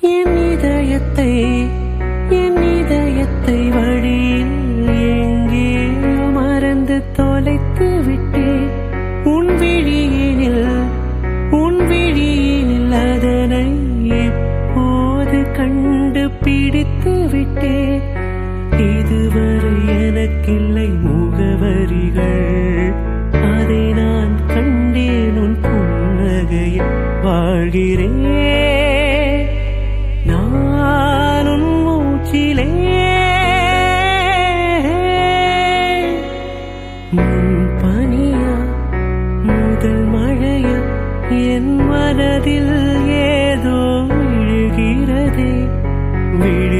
என் இதயத்தை என் இதயத்தை வழியில் எங்கே மறந்து தொலைத்து விட்டேன். உன் விழியினில் உன் விழியினில் அதனை எப்போது கண்டு பிடித்து விட்டேன். இதுவரை எனக்கில்லை வாழ்கிறேன் நான் மூச்சிலே. பனியா முதல் மழையா என் மனதில் ஏதோ விழுகிறதே. விழுகிறதே